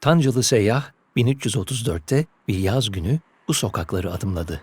Tancılı seyyah 1334'te bir yaz günü bu sokakları adımladı.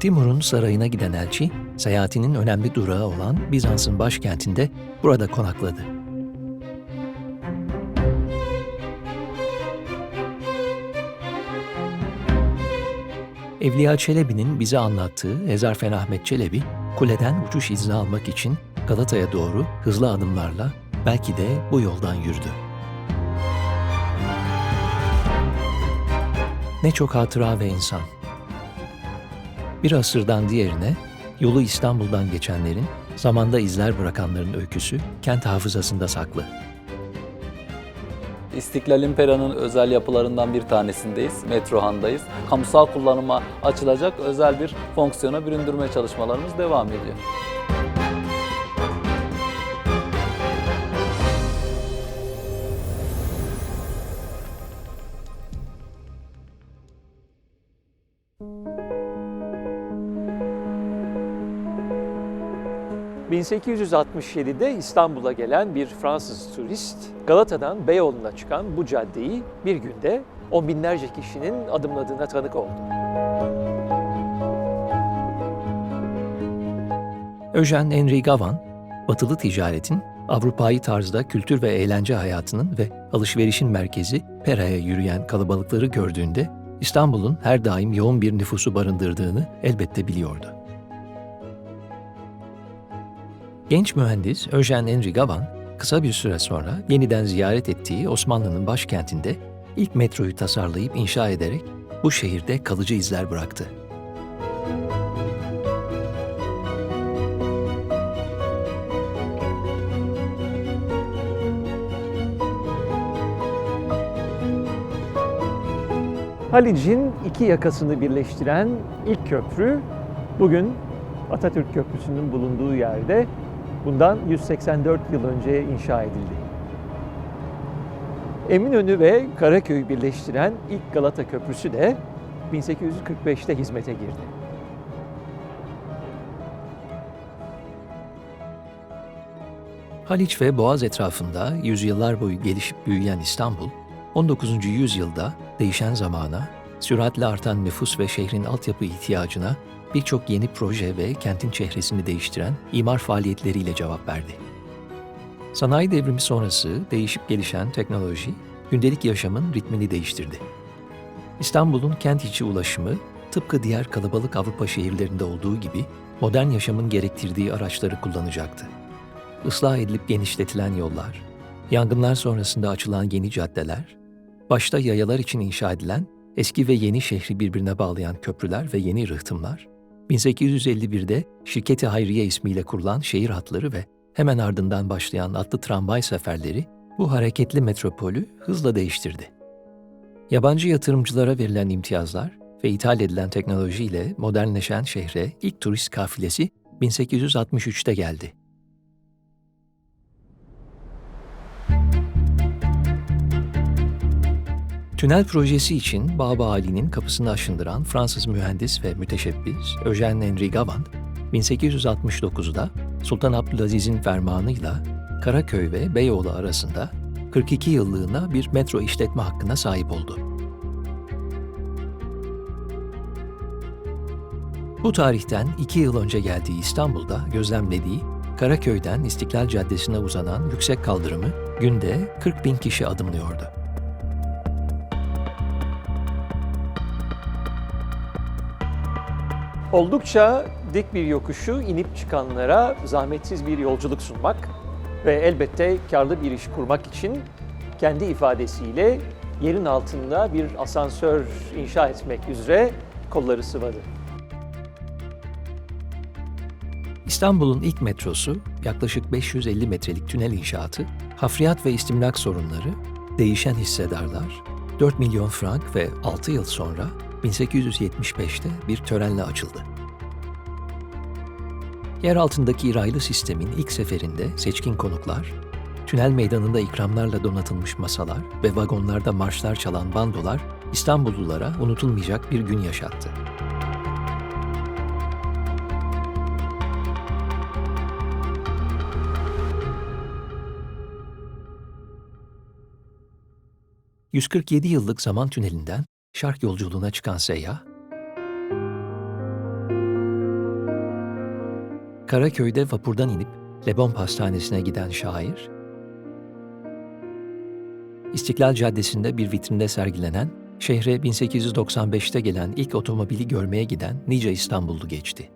Timur'un sarayına giden elçi, seyahatinin önemli durağı olan Bizans'ın başkentinde burada konakladı. Evliya Çelebi'nin bize anlattığı Ezarfen Ahmet Çelebi, kuleden uçuş izni almak için Galata'ya doğru hızlı adımlarla belki de bu yoldan yürüdü. Ne çok hatıra ve insan. Bir asırdan diğerine yolu İstanbul'dan geçenlerin, zamanda izler bırakanların öyküsü kent hafızasında saklı. İstiklal İmpera'nın özel yapılarından bir tanesindeyiz. Metrohan'dayız. Kamusal kullanıma açılacak özel bir fonksiyona büründürme çalışmalarımız devam ediyor. ...1867'de İstanbul'a gelen bir Fransız turist... ...Galata'dan Beyoğlu'na çıkan bu caddeyi bir günde... ...on binlerce kişinin adımladığına tanık oldu. Eugène Henry Gavan, batılı ticaretin Avrupa'yı tarzda kültür ve eğlence hayatının ve alışverişin merkezi Pera'ya yürüyen kalabalıkları gördüğünde İstanbul'un her daim yoğun bir nüfusu barındırdığını elbette biliyordu. Genç mühendis Eugène Henry Gavan, kısa bir süre sonra yeniden ziyaret ettiği Osmanlı'nın başkentinde ilk metroyu tasarlayıp inşa ederek bu şehirde kalıcı izler bıraktı. Halic'in iki yakasını birleştiren ilk köprü bugün Atatürk Köprüsü'nün bulunduğu yerde bundan 184 yıl önce inşa edildi. Eminönü ve Karaköy'ü birleştiren ilk Galata Köprüsü de 1845'te hizmete girdi. Haliç ve Boğaz etrafında yüzyıllar boyu gelişip büyüyen İstanbul, 19. yüzyılda değişen zamana, süratle artan nüfus ve şehrin altyapı ihtiyacına birçok yeni proje ve kentin çehresini değiştiren imar faaliyetleriyle cevap verdi. Sanayi devrimi sonrası değişip gelişen teknoloji, gündelik yaşamın ritmini değiştirdi. İstanbul'un kent içi ulaşımı, tıpkı diğer kalabalık Avrupa şehirlerinde olduğu gibi modern yaşamın gerektirdiği araçları kullanacaktı. Islah edilip genişletilen yollar, yangınlar sonrasında açılan yeni caddeler, başta yayalar için inşa edilen eski ve yeni şehri birbirine bağlayan köprüler ve yeni rıhtımlar, 1851'de Şirketi Hayriye ismiyle kurulan şehir hatları ve hemen ardından başlayan atlı tramvay seferleri bu hareketli metropolü hızla değiştirdi. Yabancı yatırımcılara verilen imtiyazlar ve ithal edilen teknolojiyle modernleşen şehre ilk turist kafilesi 1863'te geldi. Tünel projesi için Baba Ali'nin kapısını aşındıran Fransız mühendis ve müteşebbis Eugène Henry Gavant, 1869'da Sultan Abdülaziz'in fermanıyla Karaköy ve Beyoğlu arasında 42 yıllığına bir metro işletme hakkına sahip oldu. Bu tarihten iki yıl önce geldiği İstanbul'da gözlemlediği Karaköy'den İstiklal Caddesi'ne uzanan yüksek kaldırımı günde 40 bin kişi adımlıyordu. Oldukça dik bir yokuşu inip çıkanlara zahmetsiz bir yolculuk sunmak ve elbette karlı bir iş kurmak için kendi ifadesiyle yerin altında bir asansör inşa etmek üzere kolları sıvadı. İstanbul'un ilk metrosu, yaklaşık 550 metrelik tünel inşaatı, hafriyat ve istimlak sorunları, değişen hissedarlar, 4 milyon frank ve 6 yıl sonra 1875'te bir törenle açıldı. Yer altındaki raylı sistemin ilk seferinde seçkin konuklar, tünel meydanında ikramlarla donatılmış masalar ve vagonlarda marşlar çalan bandolar İstanbullulara unutulmayacak bir gün yaşattı. ...147 yıllık zaman tünelinden şark yolculuğuna çıkan seyyah, Karaköy'de vapurdan inip Lebon Pastanesi'ne giden şair, İstiklal Caddesi'nde bir vitrinde sergilenen, şehre 1895'te gelen ilk otomobili görmeye giden nice İstanbullu geçti.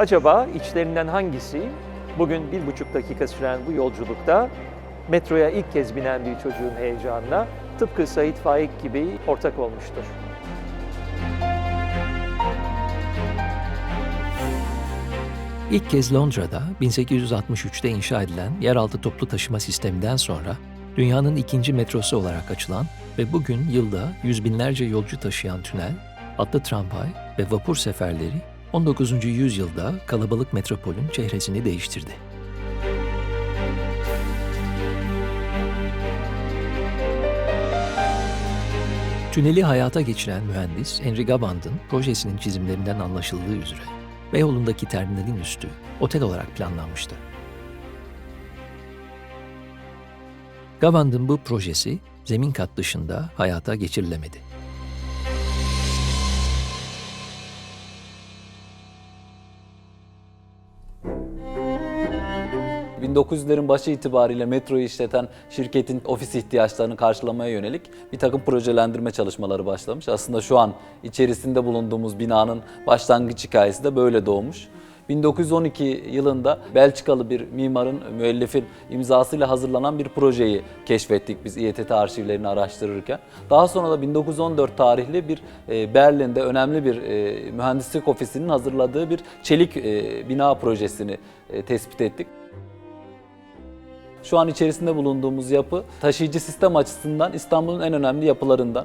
Acaba içlerinden hangisi bugün bir buçuk dakika süren bu yolculukta metroya ilk kez binen bir çocuğun heyecanına tıpkı Sait Faik gibi ortak olmuştur? İlk kez Londra'da 1863'te inşa edilen yeraltı toplu taşıma sisteminden sonra dünyanın ikinci metrosu olarak açılan ve bugün yılda yüz binlerce yolcu taşıyan tünel, atlı tramvay ve vapur seferleri 19. yüzyılda kalabalık metropolün çehresini değiştirdi. Tüneli hayata geçiren mühendis Henry Gaband'ın projesinin çizimlerinden anlaşıldığı üzere Beyoğlu'ndaki terminalin üstü otel olarak planlanmıştı. Gavand'ın bu projesi zemin kat dışında hayata geçirilemedi. 1900'lerin başı itibariyle metroyu işleten şirketin ofis ihtiyaçlarını karşılamaya yönelik bir takım projelendirme çalışmaları başlamış. Aslında şu an içerisinde bulunduğumuz binanın başlangıç hikayesi de böyle doğmuş. 1912 yılında Belçikalı bir mimarın, müellifin imzasıyla hazırlanan bir projeyi keşfettik biz İETT arşivlerini araştırırken. Daha sonra da 1914 tarihli bir e, Berlin'de önemli bir e, mühendislik ofisinin hazırladığı bir çelik e, bina projesini tespit ettik. Şu an içerisinde bulunduğumuz yapı taşıyıcı sistem açısından İstanbul'un en önemli yapılarından.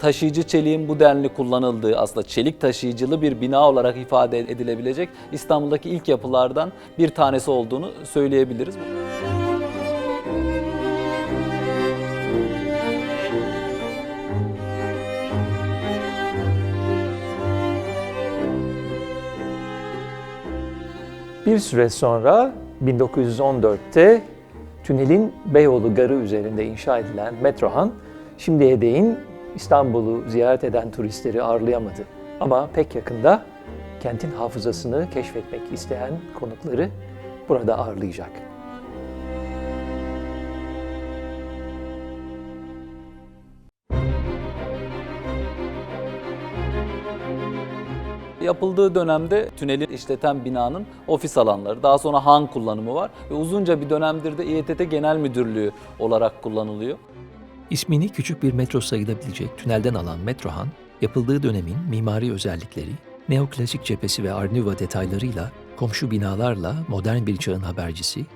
Taşıyıcı çeliğin bu denli kullanıldığı aslında çelik taşıyıcılı bir bina olarak ifade edilebilecek İstanbul'daki ilk yapılardan bir tanesi olduğunu söyleyebiliriz. Bir süre sonra 1914'te tünelin Beyoğlu Garı üzerinde inşa edilen Metrohan şimdiye değin İstanbul'u ziyaret eden turistleri ağırlayamadı. Ama pek yakında kentin hafızasını keşfetmek isteyen konukları burada ağırlayacak. Yapıldığı dönemde tüneli işleten binanın ofis alanları, daha sonra han kullanımı var ve uzunca bir dönemdir de İETT Genel Müdürlüğü olarak kullanılıyor. İsmini küçük bir metro sayılabilecek tünelden alan Metrohan, yapıldığı dönemin mimari özellikleri, neoklasik cephesi ve Art Nouveau detaylarıyla, komşu binalarla modern bir çağın habercisi,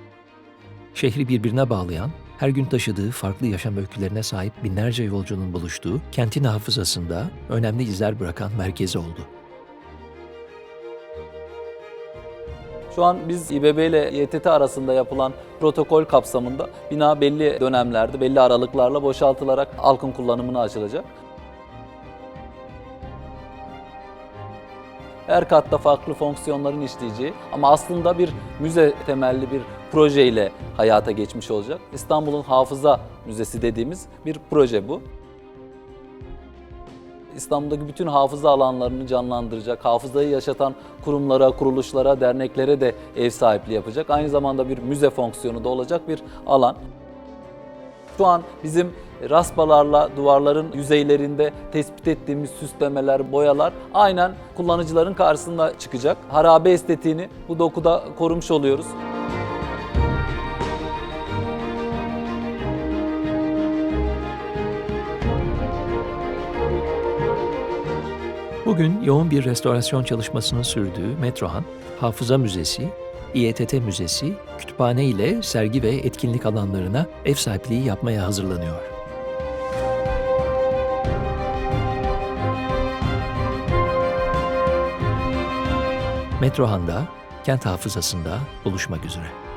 şehri birbirine bağlayan, her gün taşıdığı farklı yaşam öykülerine sahip binlerce yolcunun buluştuğu, kentin hafızasında önemli izler bırakan merkezi oldu. Şu an biz İBB ile İETT arasında yapılan protokol kapsamında bina belli dönemlerde, belli aralıklarla boşaltılarak halkın kullanımına açılacak. Her katta farklı fonksiyonların işleyeceği ama aslında bir müze temelli bir projeyle hayata geçmiş olacak. İstanbul'un Hafıza Müzesi dediğimiz bir proje bu. İstanbul'daki bütün hafıza alanlarını canlandıracak, hafızayı yaşatan kurumlara, kuruluşlara, derneklere de ev sahipliği yapacak. Aynı zamanda bir müze fonksiyonu da olacak bir alan. Şu an bizim raspalarla duvarların yüzeylerinde tespit ettiğimiz süslemeler, boyalar aynen kullanıcıların karşısında çıkacak. Harabe estetiğini bu dokuda korumuş oluyoruz. Bugün yoğun bir restorasyon çalışmasının sürdüğü Metrohan, Hafıza Müzesi, İETT Müzesi, kütüphane ile sergi ve etkinlik alanlarına ev sahipliği yapmaya hazırlanıyor. Metrohan'da, kent hafızasında buluşmak üzere.